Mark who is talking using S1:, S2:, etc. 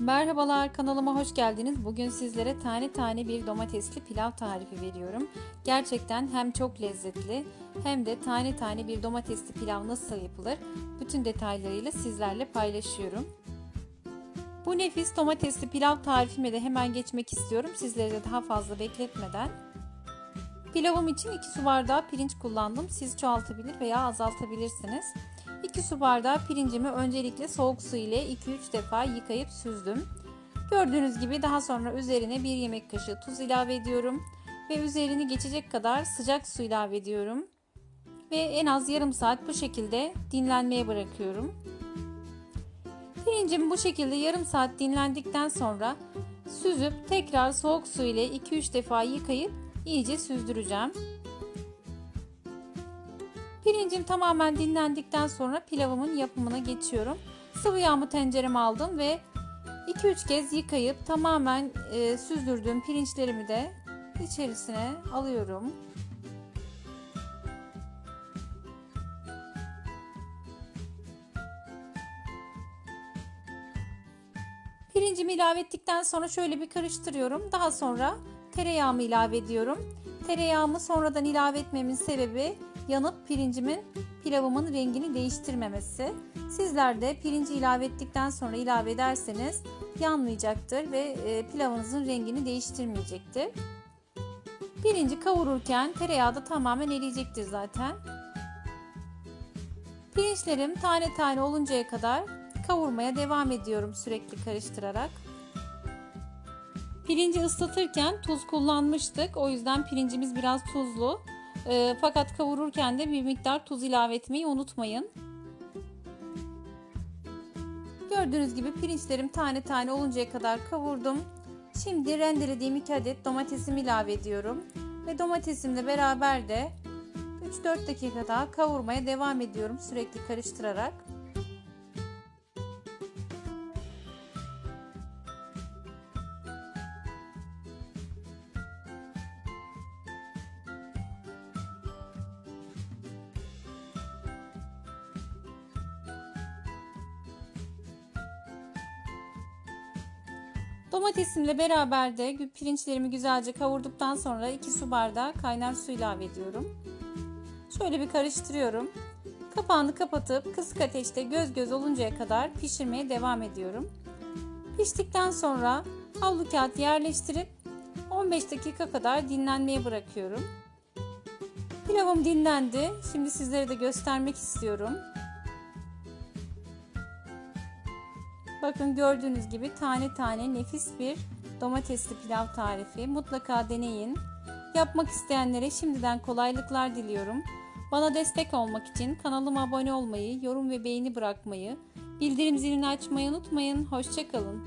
S1: Merhabalar kanalıma hoş geldiniz. Bugün sizlere tane tane bir domatesli pilav tarifi veriyorum. Gerçekten hem çok lezzetli hem de tane tane bir domatesli pilav nasıl yapılır bütün detaylarıyla sizlerle paylaşıyorum. Bu nefis domatesli pilav tarifime de hemen geçmek istiyorum. Sizleri de daha fazla bekletmeden. Pilavım için 2 su bardağı pirinç kullandım. Siz çoğaltabilir veya azaltabilirsiniz. 2 su bardağı pirincimi öncelikle soğuk su ile 2-3 defa yıkayıp süzdüm. Gördüğünüz gibi daha sonra üzerine 1 yemek kaşığı tuz ilave ediyorum ve üzerini geçecek kadar sıcak su ilave ediyorum. Ve en az yarım saat bu şekilde dinlenmeye bırakıyorum. Pirincim bu şekilde yarım saat dinlendikten sonra süzüp tekrar soğuk su ile 2-3 defa yıkayıp iyice süzdüreceğim. Pirincim tamamen dinlendikten sonra pilavımın yapımına geçiyorum. Sıvı yağımı tencereme aldım ve 2-3 kez yıkayıp tamamen e, süzdürdüğüm pirinçlerimi de içerisine alıyorum. Pirincimi ilave ettikten sonra şöyle bir karıştırıyorum. Daha sonra tereyağımı ilave ediyorum. Tereyağımı sonradan ilave etmemin sebebi yanıp pirincimin pilavımın rengini değiştirmemesi. Sizler de pirinci ilave ettikten sonra ilave ederseniz yanmayacaktır ve e, pilavınızın rengini değiştirmeyecektir. Pirinci kavururken tereyağı da tamamen eriyecektir zaten. Pirinçlerim tane tane oluncaya kadar kavurmaya devam ediyorum sürekli karıştırarak. Pirinci ıslatırken tuz kullanmıştık. O yüzden pirincimiz biraz tuzlu. E, fakat kavururken de bir miktar tuz ilave etmeyi unutmayın. Gördüğünüz gibi pirinçlerim tane tane oluncaya kadar kavurdum. Şimdi rendelediğim 2 adet domatesimi ilave ediyorum. Ve domatesimle beraber de 3-4 dakika daha kavurmaya devam ediyorum sürekli karıştırarak. Domatesimle beraber de pirinçlerimi güzelce kavurduktan sonra 2 su bardağı kaynar su ilave ediyorum. Şöyle bir karıştırıyorum. Kapağını kapatıp kısık ateşte göz göz oluncaya kadar pişirmeye devam ediyorum. Piştikten sonra havlu kağıt yerleştirip 15 dakika kadar dinlenmeye bırakıyorum. Pilavım dinlendi. Şimdi sizlere de göstermek istiyorum. Bakın gördüğünüz gibi tane tane nefis bir domatesli pilav tarifi. Mutlaka deneyin. Yapmak isteyenlere şimdiden kolaylıklar diliyorum. Bana destek olmak için kanalıma abone olmayı, yorum ve beğeni bırakmayı, bildirim zilini açmayı unutmayın. Hoşçakalın.